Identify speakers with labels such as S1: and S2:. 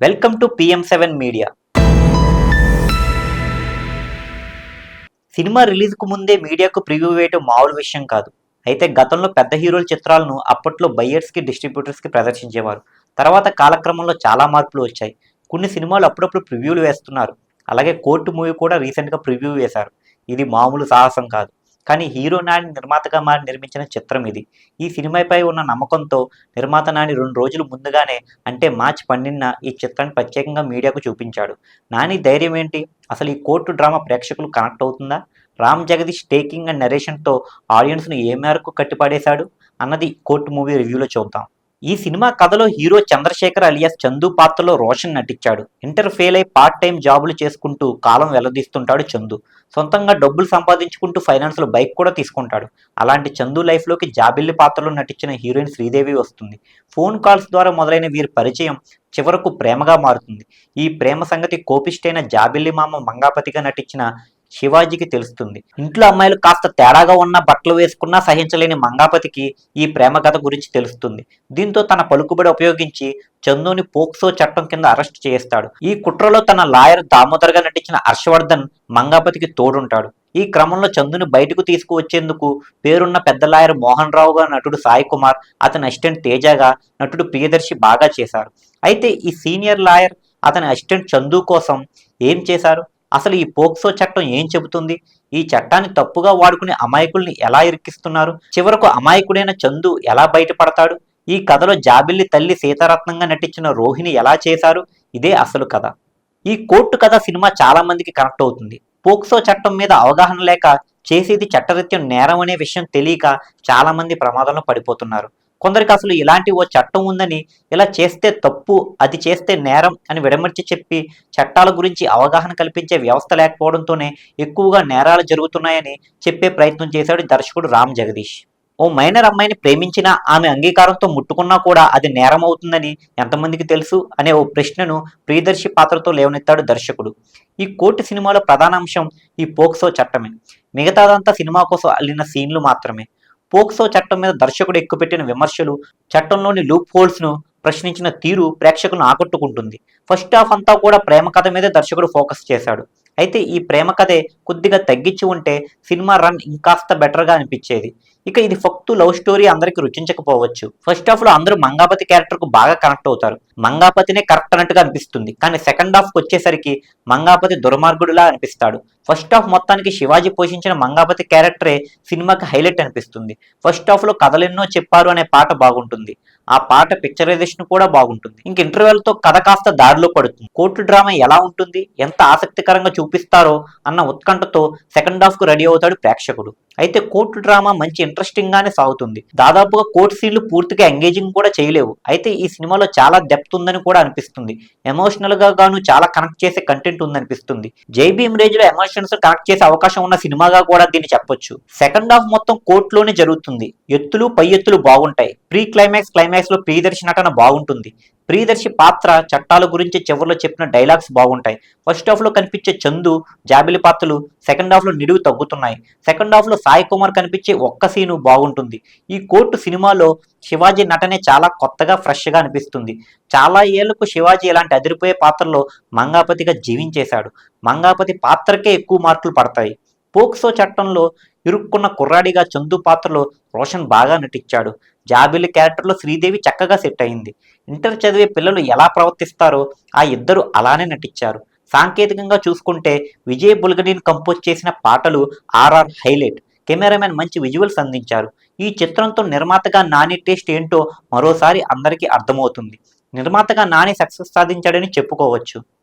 S1: Welcome to PM seven media. Cinema రిలీజ్కు ముందే మీడియాకు ప్రివ్యూ వేయటం మామూలు విషయం కాదు. అయితే గతంలో పెద్ద హీరోల చిత్రాలను అప్పట్లో బయ్యర్స్కి డిస్ట్రిబ్యూటర్స్కి ప్రదర్శించేవారు. తర్వాత కాలక్రమంలో చాలా మార్పులు వచ్చాయి. కొన్ని సినిమాలు అప్పుడప్పుడు ప్రివ్యూలు వేస్తున్నారు. అలాగే కోర్టు మూవీ కూడా రీసెంట్గా ప్రివ్యూ వేశారు. ఇది మామూలు సాహసం కాదు. కానీ హీరో నాని నిర్మాతగా మారి నిర్మించిన చిత్రం ఇది. ఈ సినిమాపై ఉన్న నమ్మకంతో నిర్మాత నాని రెండు రోజులు ముందుగానే అంటే మార్చి పన్నెండున ఈ చిత్రాన్ని ప్రత్యేకంగా మీడియాకు చూపించాడు. నాని ధైర్యం ఏంటి? అసలు ఈ కోర్టు డ్రామా ప్రేక్షకులు కనెక్ట్ అవుతుందా? రామ్ జగదీష్ టేకింగ్ అండ్ నరేషన్తో ఆడియన్స్ను ఏ మేరకు కట్టిపడేశాడు? అన్నది కోర్టు మూవీ రివ్యూలో చూద్దాం. ఈ సినిమా కథలో హీరో చంద్రశేఖర్ అలియాస్ చందు పాత్రలో రోషన్ నటించాడు. ఇంటర్ ఫెయిల్ అయి పార్ట్ టైం జాబులు చేసుకుంటూ కాలం వెల్లదీస్తుంటాడు చందు. సొంతంగా డబ్బులు సంపాదించుకుంటూ ఫైనాన్స్లో బైక్ కూడా తీసుకుంటాడు. అలాంటి చందు లైఫ్లోకి జాబిల్లి పాత్రలో నటించిన హీరోయిన్ శ్రీదేవి వస్తుంది. ఫోన్ కాల్స్ ద్వారా మొదలైన వీరి పరిచయం చివరకు ప్రేమగా మారుతుంది. ఈ ప్రేమ సంగతి కోపిష్టైన జాబిల్లి మామ మంగాపతిగా నటించిన శివాజీకి తెలుస్తుంది. ఇంట్లో అమ్మాయిలు కాస్త తేడాగా ఉన్న బట్టలు వేసుకున్నా సహించలేని మంగాపతికి ఈ ప్రేమ కథ గురించి తెలుస్తుంది. దీంతో తన పలుకుబడి ఉపయోగించి చందుని పోక్సో చట్టం కింద అరెస్ట్ చేస్తాడు ఈ కుట్రలో తన లాయర్ దామోదర్గా నటించిన హర్షవర్ధన్ మంగాపతికి తోడుంటాడు. ఈ క్రమంలో చందుని బయటకు తీసుకువచ్చేందుకు పేరున్న పెద్ద లాయర్ మోహన్ రావుగా నటుడు సాయి కుమార్ అతని అసిస్టెంట్ తేజగా నటుడు ప్రియదర్శి బాగా చేశారు. అయితే ఈ సీనియర్ లాయర్ అతని అసిస్టెంట్ చందు కోసం ఏం చేశారు? అసలు ఈ పోక్సో చట్టం ఏం చెబుతుంది? ఈ చట్టాన్ని తప్పుగా వాడుకునే అమాయకుల్ని ఎలా ఇరికిస్తున్నారు? చివరకు అమాయకుడైన చందు ఎలా బయటపడతాడు? ఈ కథలో జాబిల్లి తల్లి సీతారత్నంగా నటించిన రోహిణి ఎలా చేశారు? ఇదే అసలు కథ. ఈ కోర్టు కథ సినిమా చాలా మందికి కనెక్ట్ అవుతుంది. పోక్సో చట్టం మీద అవగాహన లేక చేసేది చట్టరీత్యం నేరం అనే విషయం తెలియక చాలా మంది ప్రమాదంలో పడిపోతున్నారు. కొందరికి అసలు ఇలాంటి ఓ చట్టం ఉందని ఇలా చేస్తే తప్పు అది చేస్తే నేరం అని విడమర్చి చెప్పి చట్టాల గురించి అవగాహన కల్పించే వ్యవస్థ లేకపోవడంతోనే ఎక్కువగా నేరాలు జరుగుతున్నాయని చెప్పే ప్రయత్నం చేశాడు దర్శకుడు రామ్ జగదీష్. ఓ మైనర్ అమ్మాయిని ప్రేమించినా ఆమె అంగీకారంతో ముట్టుకున్నా కూడా అది నేరం అవుతుందని ఎంతమందికి తెలుసు అనే ఓ ప్రశ్నను ప్రియదర్శి పాత్రతో లేవనెత్తాడు దర్శకుడు. ఈ కోర్టు సినిమాలో ప్రధాన అంశం ఈ పోక్సో చట్టమే. మిగతాదంతా సినిమా కోసం అల్లిన సీన్లు మాత్రమే. పోక్సో చట్టం మీద దర్శకుడు ఎక్కుపెట్టిన విమర్శలు చట్టంలోని లూప్ హోల్స్ను ప్రశ్నించిన తీరు ప్రేక్షకులను ఆకట్టుకుంటుంది. ఫస్ట్ హాఫ్ అంతా కూడా ప్రేమ కథ మీదే దర్శకుడు ఫోకస్ చేశాడు. అయితే ఈ ప్రేమ కథే కొద్దిగా తగ్గించి ఉంటే సినిమా రన్ ఇంకాస్త బెటర్గా అనిపించేది. ఇక ఇది ఫక్తు లవ్ స్టోరీ అందరికీ రుచించకపోవచ్చు. ఫస్ట్ హాఫ్లో అందరూ మంగాపతి క్యారెక్టర్కు బాగా కనెక్ట్ అవుతారు. మంగాపతినే కరెక్ట్ అన్నట్టుగా అనిపిస్తుంది. కానీ సెకండ్ హాఫ్కి వచ్చేసరికి మంగాపతి దుర్మార్గుడిలా అనిపిస్తాడు. ఫస్ట్ హాఫ్ మొత్తానికి శివాజీ పోషించిన మంగాపతి క్యారెక్టరే సినిమాకి హైలైట్ అనిపిస్తుంది. ఫస్ట్ హాఫ్లో కథలెన్నో చెప్పారు అనే పాట బాగుంటుంది. ఆ పాట పిక్చరైజేషన్ కూడా బాగుంటుంది. ఇంక ఇంటర్వెల్తో కథ కాస్త దారిలో పడుతుంది. కోర్టు డ్రామా ఎలా ఉంటుంది? ఎంత ఆసక్తికరంగా చూపిస్తారో అన్న ఉత్కంఠతో సెకండ్ హాఫ్కు రెడీ అవుతాడు ప్రేక్షకుడు. అయితే కోర్టు డ్రామా మంచి ఇంట్రెస్టింగ్ గానే సాగుతుంది. దాదాపుగా కోర్టు సీన్లు పూర్తిగా ఎంగేజింగ్ కూడా చేయలేవు. అయితే ఈ సినిమాలో చాలా డెప్త్ ఉందని కూడా అనిపిస్తుంది. ఎమోషనల్గా గాను చాలా కనెక్ట్ చేసే కంటెంట్ ఉందనిపిస్తుంది. జై భీమ్ రేజ్లో ఎమోషన్స్ కనెక్ట్ చేసే అవకాశం ఉన్న సినిమాగా కూడా దీన్ని చెప్పొచ్చు. సెకండ్ హాఫ్ మొత్తం కోర్టులోనే జరుగుతుంది. ఎత్తులు పై ఎత్తులు బాగుంటాయి. ప్రీ క్లైమాక్స్ క్లైమాక్స్లో ప్రియదర్శి నటన బాగుంటుంది. ప్రియదర్శి పాత్ర చట్టాల గురించి చివరిలో చెప్పిన డైలాగ్స్ బాగుంటాయి. ఫస్ట్ హాఫ్లో కనిపించే చందు జాబిలి పాత్రలు సెకండ్ హాఫ్లో నిడువు తగ్గుతున్నాయి. సెకండ్ హాఫ్లో సాయి కుమార్ కనిపించే ఒక్క సీను బాగుంటుంది. ఈ కోర్టు సినిమాలో శివాజీ నటనే చాలా కొత్తగా ఫ్రెష్గా అనిపిస్తుంది. చాలా ఏళ్ళకు శివాజీ ఇలాంటి అదిరిపోయే పాత్రలో మంగాపతిగా జీవించేశాడు. మంగాపతి పాత్రకే ఎక్కువ మార్కులు పడతాయి. పోక్సో చట్టంలో ఇరుక్కున్న కుర్రాడిగా చందు పాత్రలో రోషన్ బాగా నటించాడు. జాబిలి క్యారెక్టర్లో శ్రీదేవి చక్కగా సెట్ అయింది. ఇంటర్ చదివే పిల్లలు ఎలా ప్రవర్తిస్తారో ఆ ఇద్దరు అలానే నటించారు. సాంకేతికంగా చూసుకుంటే విజయ్ బుల్గనీని కంపోజ్ చేసిన పాటలు ఆర్ఆర్ హైలైట్. కెమెరామెన్ మంచి విజువల్స్ అందించారు. ఈ చిత్రంతో నిర్మాతగా నాని టేస్ట్ ఏంటో మరోసారి అందరికీ అర్థమవుతుంది. నిర్మాతగా నాని సక్సెస్ సాధించాడని చెప్పుకోవచ్చు.